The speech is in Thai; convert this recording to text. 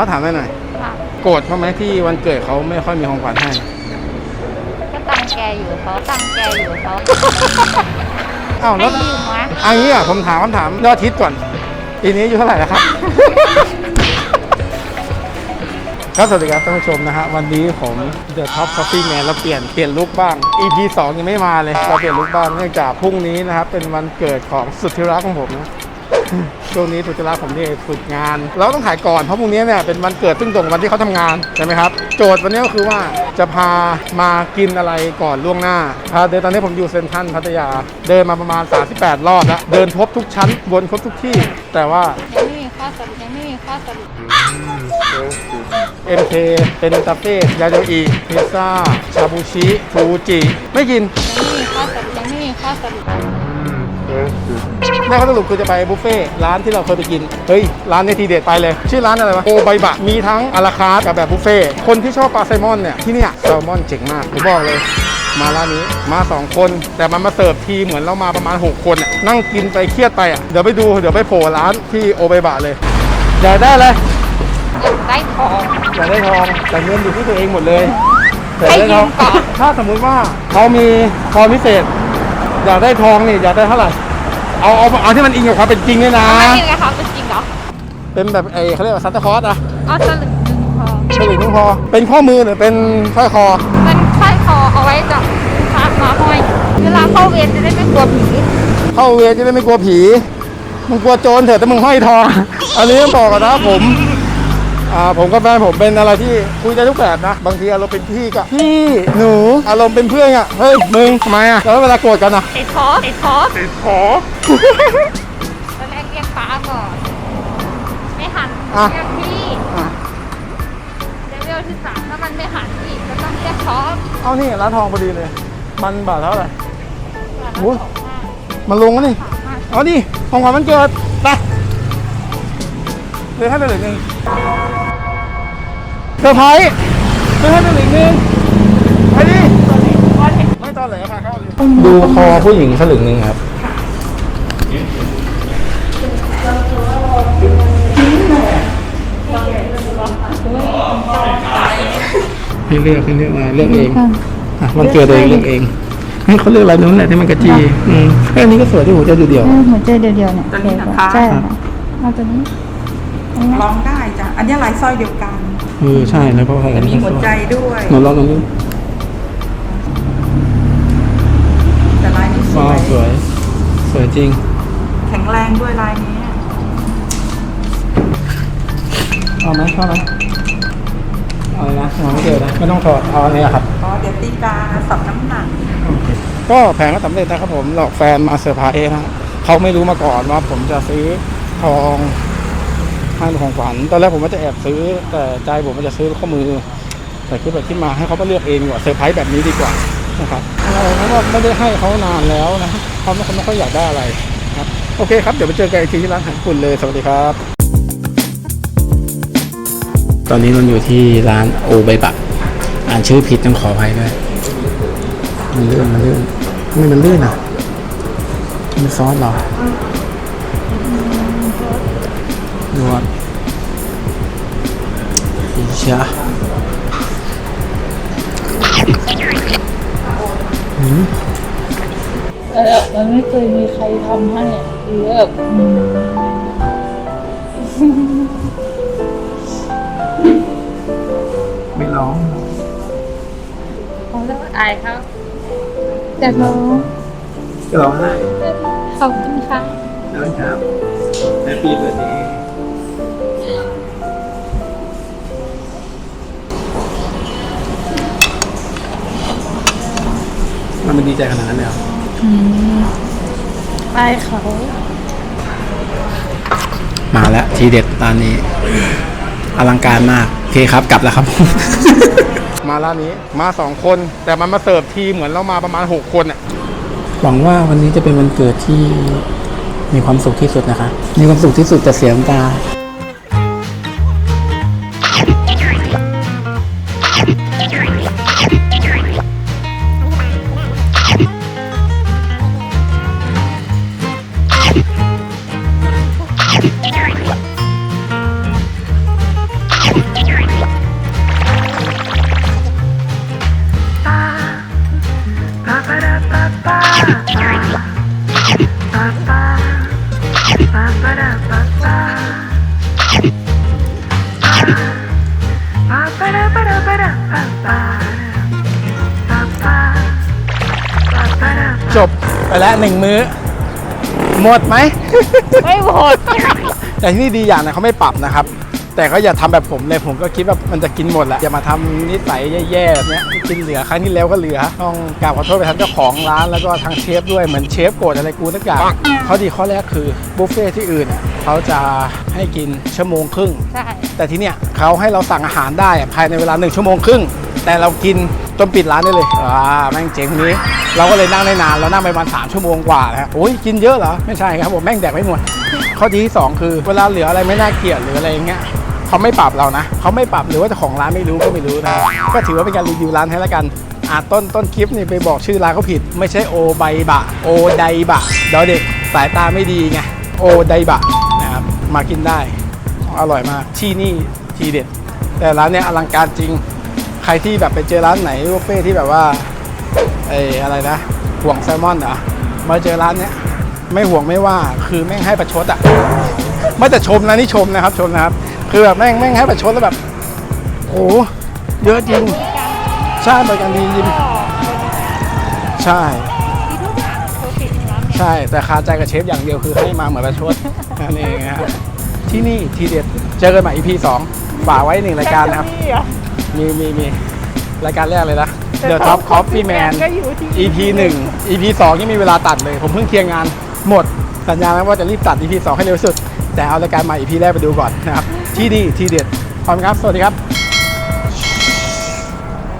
เขาถามได้หน่อย ค่ะโกรธเขาไหมที่วันเกิดเขาไม่ค่อยมีของขวัญให้ ก็ตังแกอยู่เขาตังแกอยู่เขาอ้าวให้แล้วยืมวะเอันนี้อะผมถามคำถามยอดทิศก่อนปีนี้อายุเท่าไหร่แล้วครับ ครับสวัสดีครับท่านผู้ชมนะฮะวันนี้ผม The Top Coffee Man เราเปลี่ยนเปลี่ยนลุคบ้าง EP 2 ยังไม่มาเลยเราเปลี่ยนลุคบ้างเนื่องจากพรุ่งนี้นะครับเป็นวันเกิดของสุดที่รักของผมนะ ช่วงนี้สุดที่รักผมนี่ฝึกงาน เราต้องถ่ายก่อนเพราะพรุ่งนี้เนี่ยเป็นวันเกิดซึ่งตรงกับวันที่เขาทำงานใช่ไหมครับ โจทย์วันนี้ก็คือว่าจะพามากินอะไรก่อนล่วงหน้าพาเดินตอนนี้ผมอยู่เซ็นทรัลพัทยา เดินมาประมาณ 38 รอบแล้ว เดินครบทุกชั้นวนครบทุกที่ แต่ว่ายังไม่มีข้อสรุปยังไม่มีข้อสรุป MK เป็นตาเฟ่ยาโดอีพิซซ่า ชาบูชิฟูจิ ไม่กิน ยังไม่มีข้อสรุปยังไม่มีข้อสรุป แม่เขาสรุปคือจะไปบุฟเฟ่ต์ร้านที่เราเคยไปกิน เฮ้ย ร้านเนี้ทีเด็ดไปเลย ชื่อร้านอะไรวะโอไบะมีทั้งอาราคาร์ทกับแบบบุฟเฟ่ต์คนที่ชอบปลาแซลมอนเนี่ยที่เนี่ยแซลมอนเจ๋งมากผมบอกเลยมาร้านนี้มา 2 คน แต่มันมาเสิร์ฟทีเหมือนเรามาประมาณ 6 คนน่ะนั่งกินไปเครียดไปอะเดี๋ยวไปดูเดี๋ยวไปโผล่ร้านที่โอไบะเลยอยากได้เลยอยากได้ทองอยากได้ทองแต่เงินอยู่ที่ตัวเองหมดเลยแต่ให้ได้ทองยืมก่อนถ้าสมมุติว่าเขามีพรพิเศษ อยากได้ทองนี่อยากได้เท่าไหร่ เอาเอาเอาที่มันอิงกับความเป็นจริงด้วยนะ ไม่จริงนะคะเป็นจริงเหรอเป็นแบบไอ้เขาเรียกว่าซันตาคลอสอะเอาสลึงหนึ่งพอฉลิงนึงพอเป็นข้อมือหรือเป็นสร้อยคอเป็นสร้อยคอเอาไว้จับพระมาห้อย เวลาเข้าเวรจะได้ไม่กลัวผีเข้าเวรจะได้ไม่กลัวผี มึงกลัวโจรเถอะแต่มึงห้อยทอง อันนี้ต้องบอกก่อนนะผม อ่าผมกับแฟนผมเป็นอะไรที่คุยได้ทุกแบบนะ บางทีอารมณ์เป็นพี่ก็พี่หนูอารมณ์เป็นเพื่อนอะเฮ้ยมึงทำไมอะแล้วเวลาโกรธกันอะติดคอติดคอติดขอตอนแรกเรียกป้าก่อน ไม่หันอะเรียกพี่อะเลเวลที่สามถ้ามันไม่หันอีกก็ต้องเรียกคอเอานี่ร้านทองพอดีเลย มันบาทเท่าไหร่โอ้ยสองห้ามันลงแล้วนี่สามห้าเอาดิของขวัญมันเกิดไป เลยให้ไปเหลือหนึ่งเซอร์ไพรส์เลยให้ไปเหลือหนึ่งไปดิไม่ตอนไหนพาเข้าดิดูคอผู้หญิงสลึงหนึ่งครับพี่เลือกพี่เลือกมาเลือกเองอะมันเกิดเองเลือกเองให้เขาเลือกอะไรนู้นแหละที่มันกระจีอืมแค่นี้ก็สวยที่หัวใจเดียวเออหัวใจเดียวๆเนี่ยตัวนี้นะคะใช่ค่ะเอาตัวนี้อันนี้ ร้องได้จ้ะ อันนี้ลายสร้อยเดียวกันๆเออใช่แล้วก็ใส่จะมีหัวใจด้วยหนูลองตรงนี้แต่ลายนี้สว้าววยสวย สวยจริง แข็งแรงด้วยลายนี้เอาไหมชอบไหมเอาเลยนะเอาไม่เจอนะไม่ต้องถอดเอาอันนี้ครับอ๋อเดี๋ยวตีกาสับน้ำหนักก็แผงก็สำเร็จนะครับผมหลอกแฟนมาเซอร์ไพรส์นะเขาไม่รู้มาก่อนว่าผมจะซื้อทอง ให้เป็นของขวัญตอนแรกผมว่าจะแอบซื้อ แต่ใจผมมันจะซื้อข้อมือ แต่คิดไปคิดมาให้เขามาเลือกเองดีกว่าเซอร์ไพรส์แบบนี้ดีกว่านะครับอะไรเพราะว่าไม่ได้ให้เขานานแล้วนะเขาไม่เขาไม่ค่อยอยากได้อะไรครับโอเคครับเดี๋ยวไปเจอกันอีกทีที่ร้านอาหารญี่ปุ่นเลยสวัสดีครับ ตอนนี้นนอยู่ที่ร้านโอไบะอ่านชื่อผิดต้องขออภัยด้วยมันลื่นมันลื่นทำไมมันลื่นอะมันซอสเหรอดวด อีชาอืมแต่แบบมันไม่เคยมีใครทำให้อะหรือแบบอืมไม่ร้องเขาเรียกว่าอายเขาแต่เราก็ร้องไห้ขอบคุณค่ะแล้วครับแฮปปี้เบิร์ดเดย์ มันมันดีใจขนาดนั้นเลยเหรอไปเขามาแล้วทีเด็ดร้านนี้ อลังการมาก โอเคครับกลับแล้วครับ มาร้านนี้ มาสองคน แต่มันมาเสิร์ฟทีเหมือนเรามาประมาณหกคนอะหวังว่าวันนี้จะเป็นวันเกิดที่มีความสุขที่สุดนะคะ มีความสุขที่สุดแต่เสียน้ำตา จบไปแล้วหนึ่งมื้อ หมดไหม ไม่หมด แต่ที่นี่ดีอย่างนะเขาไม่ปรับนะครับ แต่ก็อย่าทำแบบผมเลยผมก็คิดว่ามันจะกินหมดแหละอย่ามาทำนิสัยแย่ๆแบบเนี้ยกินเหลือครั้งที่แล้วก็เหลือ ต้องกราบขอโทษไปทางเจ้าของร้านแล้วก็ทางเชฟด้วยเหมือนเชฟโกรธอะไรกูสักอย่างข้อดีข้อแรกคือบุฟเฟ่ที่อื่นเนี่ยเขาจะให้กินชั่วโมงครึ่งใช่แต่ที่เนี่ยเขาให้เราสั่งอาหารได้อะภายในเวลาหนึ่งชั่วโมงครึ่ง แต่เรากินจนปิดร้านได้เลยอ่าแม่งเจ๋งนี้ เราก็เลยนั่งได้นานเรานั่งไปประมาณสามชั่วโมงกว่านะโอ้ยกินเยอะเหรอไม่ใช่ครับผมแม่งแดกไม่หมดข้อดีที่สองคือเวลาเหลืออะไรไม่น่าเกลียดหรืออะไรอย่างเงี้ยเขาไม่ปรับเรานะเขาไม่ปรับหรือว่าเจ้าของร้านไม่รู้ก็ไม่รู้นะก็ถือว่าเป็นการรีวิวร้านให้ล้วกันอ่าต้นต้นคลิปนี่ไปบอกชื่อร้านเขาผิด ไม่ใช่โอไบะ โอไดบะเดี๋ยวเด็กสายตาไม่ดีไงโอไดบะนะครับมากินได้อร่อยมากที่นี่ทีเด็ด แต่ร้านเนี้ยอลังการจริง ใครที่แบบไปเจอร้านไหนบุฟเฟ่ที่แบบว่าไอ้อะไรนะห่วงแซลมอนเหรอมาเจอร้านเนี้ยไม่ห่วงไม่ว่าคือแม่งให้ประชดอะไม่แต่ชมนะนี่ชมนะครับชมนะครับ คือแบบแม่งแม่งให้ประชดแล้วแบบโอ้โหเยอะจริงใช่บริการดีจริงใช่ที่ทุกอย่างโปรตีนร้านเนี่ยใช่แต่คาใจกับเชฟอย่างเดียวคือให้มาเหมือนประชดนั่นเองนะครับที่นี่ทีเด็ดเจอกันใหม่ EP 2ฝากไว้หนึ่งรายการนะครับ มีมีมีรายการแรกเลยนะ The Top Coffee Man ก็อยู่ที่ EP 1 EP 2ยังมีเวลาตัดเลย ผมเพิ่งเคลียร์งานหมด สัญญาไว้ว่าจะรีบตัด EP 2 ให้เร็วที่สุด แต่เอารายการใหม่ EP แรกไปดูก่อนนะครับ ที่นี่ที่เด็ดพร้อมครับ สวัสดีครับ